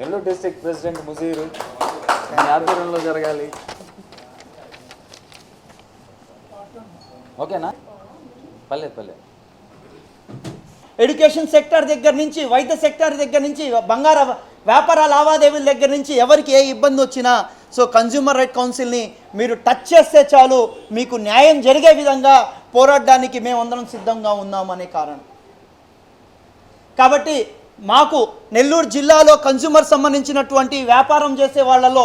Nellore district president ముజీరు. ఆధ్వర్యంలో జరగాలి. ఓకేనా? పర్లేదు పర్లేదు ఎడ్యుకేషన్ సెక్టర్ దగ్గర నుంచి వైద్య సెక్టర్ దగ్గర నుంచి బంగార వ్యాపార లావాదేవీల దగ్గర నుంచి ఎవరికి ఏ ఇబ్బంది వచ్చినా సో కన్జ్యూమర్ రైట్ కౌన్సిల్ని మీరు టచ్ చేస్తే చాలు మీకు న్యాయం జరిగే విధంగా పోరాడడానికి మేమందరం సిద్ధంగా ఉన్నామనే కారణం. కాబట్టి మాకు నెల్లూరు జిల్లాలో కన్జ్యూమర్ సంబంధించినటువంటి వ్యాపారం చేసే వాళ్ళలో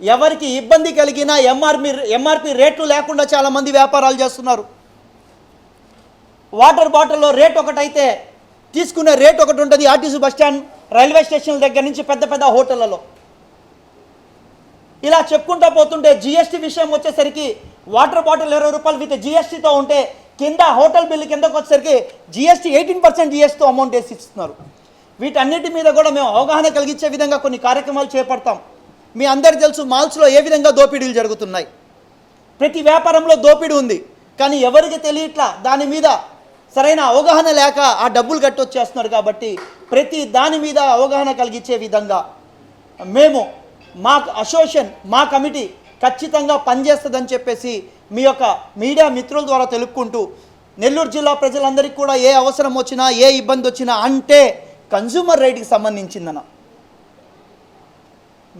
ఎవరికి ఇబ్బంది కలిగినా ఎంఆర్పి ఎంఆర్పి రేట్లు లేకుండా చాలామంది వ్యాపారాలు చేస్తున్నారు. వాటర్ బాటిల్లో రేట్ ఒకటైతే తీసుకునే రేట్ ఒకటి ఉంటుంది ఆర్టీసీ బస్ స్టాండ్ రైల్వే స్టేషన్ల దగ్గర నుంచి పెద్ద పెద్ద హోటళ్ళలో ఇలా చెప్పుకుంటా పోతుంటే జిఎస్టీ విషయం వచ్చేసరికి వాటర్ బాటిల్ ఇరవై రూపాయలు విత్ జిఎస్టీతో ఉంటే కింద హోటల్ బిల్లు కిందకు వచ్చేసరికి జిఎస్టీ ఎయిటీన్ పర్సెంట్ జిఎస్టీతో అమౌంట్ వేసి ఇస్తున్నారు. వీటన్నిటి మీద కూడా మేము అవగాహన కలిగించే విధంగా కొన్ని కార్యక్రమాలు చేపడతాం. మీ అందరు తెలుసు మాల్స్లో ఏ విధంగా దోపిడీలు జరుగుతున్నాయి. ప్రతి వ్యాపారంలో దోపిడీ ఉంది. కానీ ఎవరికి తెలియట్లా? దాని మీద సరైన అవగాహన లేక ఆ డబ్బులు కట్టొచ్చేస్తున్నారు కాబట్టి ప్రతి దాని మీద అవగాహన కలిగించే విధంగా మేము మా అసోసియేషన్ మా కమిటీ ఖచ్చితంగా పనిచేస్తుందని చెప్పేసి మీ యొక్క మీడియా మిత్రుల ద్వారా తెలుపుకుంటూ నెల్లూరు జిల్లా ప్రజలందరికీ కూడా ఏ అవసరం వచ్చినా ఏ ఇబ్బంది వచ్చినా అంటే కన్జ్యూమర్ రైట్కి సంబంధించిందన్న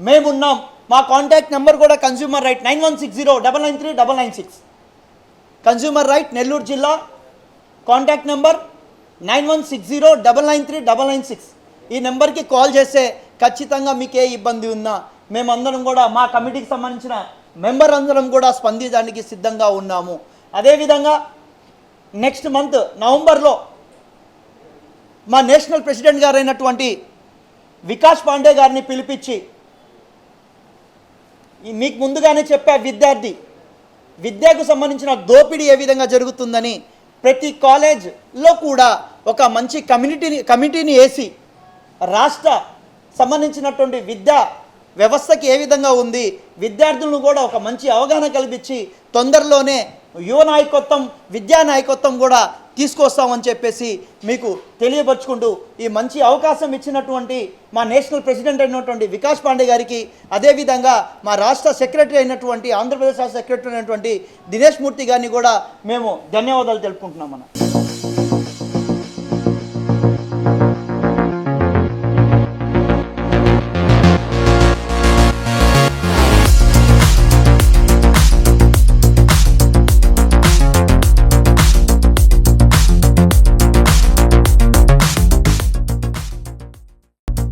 మేమున్నాం. మా కాంటాక్ట్ నెంబర్ కూడా consumer right nine one six zero double nine three double nine six. Consumer right Nellore జిల్లా. Contact number nine one six zero double nine three double nine six. ఈ నెంబర్కి కాల్ చేస్తే ఖచ్చితంగా మీకు ఏ ఇబ్బంది ఉన్నా. మేమందరం కూడా మా కమిటీకి సంబంధించిన మెంబర్ అందరం కూడా స్పందించడానికి సిద్ధంగా ఉన్నాము. అదేవిధంగా నెక్స్ట్ మంత్ నవంబర్లో మా నేషనల్ ప్రెసిడెంట్ గారైనటువంటి వికాస్ పాండే గారిని పిలిపించి మీకు ముందుగానే చెప్పా విద్యార్థి విద్యకు సంబంధించిన దోపిడీ ఏ విధంగా జరుగుతుందని ప్రతి కాలేజ్లో కూడా ఒక మంచి కమ్యూనిటీని కమిటీని వేసి రాష్ట్ర సంబంధించినటువంటి విద్యా వ్యవస్థకి ఏ విధంగా ఉంది విద్యార్థులను కూడా ఒక మంచి అవగాహన కల్పించి తొందరలోనే యువ నాయకత్వం విద్యా నాయకత్వం కూడా తీసుకొస్తామని చెప్పేసి మీకు తెలియపరుచుకుంటూ ఈ మంచి అవకాశం ఇచ్చినటువంటి మా నేషనల్ ప్రెసిడెంట్ అయినటువంటి వికాస్ పాండే గారికి అదేవిధంగా మా రాష్ట్ర సెక్రటరీ అయినటువంటి ఆంధ్రప్రదేశ్ రాష్ట్ర సెక్రటరీ అయినటువంటి దినేష్ మూర్తి గారిని కూడా మేము ధన్యవాదాలు తెలుపుకుంటున్నాం మనం